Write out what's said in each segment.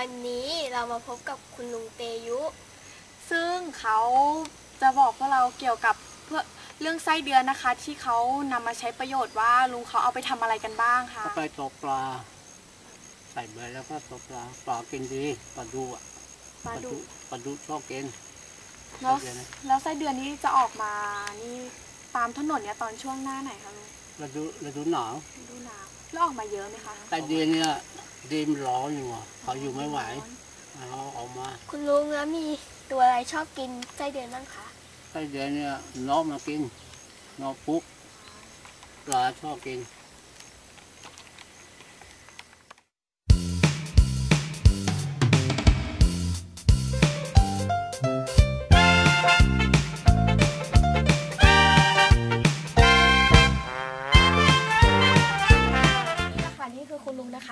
วันนี้เรามาพบกับคุณลุงเตยุ ซึ่งเขาจะบอกพวกเราเกี่ยวกับเพื่อเรื่องไส้เดือนนะคะ ที่เขานำมาใช้ประโยชน์ว่าลุงเขาเอาไปทำอะไรกันบ้างคะก็ไปตกปลา ใส่เบือแล้วก็ตกปลาปลากินดีปลาดูอะปลาดุปลาดูชอบกิน แล้วไส้เดือนนะ แล้วไส้เดือนนี้จะออกมานี่ตามถนนเนี่ยตอนช่วงหน้าไหนคะลุงฤดูฤดูหนาวฤดูหนาวแล้วออกมาเยอะไหมคะแต่เดือนเนี่ย ดิมร้อนอยู่อะเขาอยู่ไม่ไหวเอาออกมาคุณลุงแล้วมีตัวอะไรชอบกินไส้เดือนบ้างคะไส้เดือนเนี่ยนกมากินนกปุ๊กปลาชอบกิน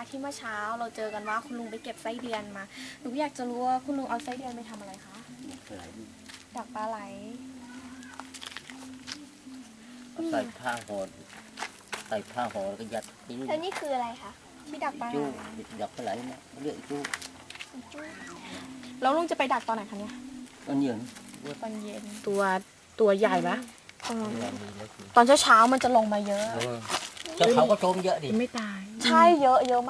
ที่เมื่อเช้าเราเจอกันว่าคุณลุงไปเก็บไส้เดือนมาหนูอยากจะรู้ว่าคุณลุงเอาไส้เดือนไปทำอะไรคะดักปลาไหลใส่ผ้าห่อใส่ผ้าห่อแล้วก็ยัดทิ้งแล้วนี่คืออะไรคะที่ดักปลาไหลจู้ดับปลาไหลเนี่ยเรียกจู้แล้วลุงจะไปดักตอนไหนคะเนี่ยตอนเย็นตอนเย็นตัวตัวใหญ่ไหมอืมเวลามีแล้วคือตอนเช้าๆมันจะลงมาเยอะเออแล้วเขาก็โจมเยอะดิไม่ตายใช่เยอะเยอะมาก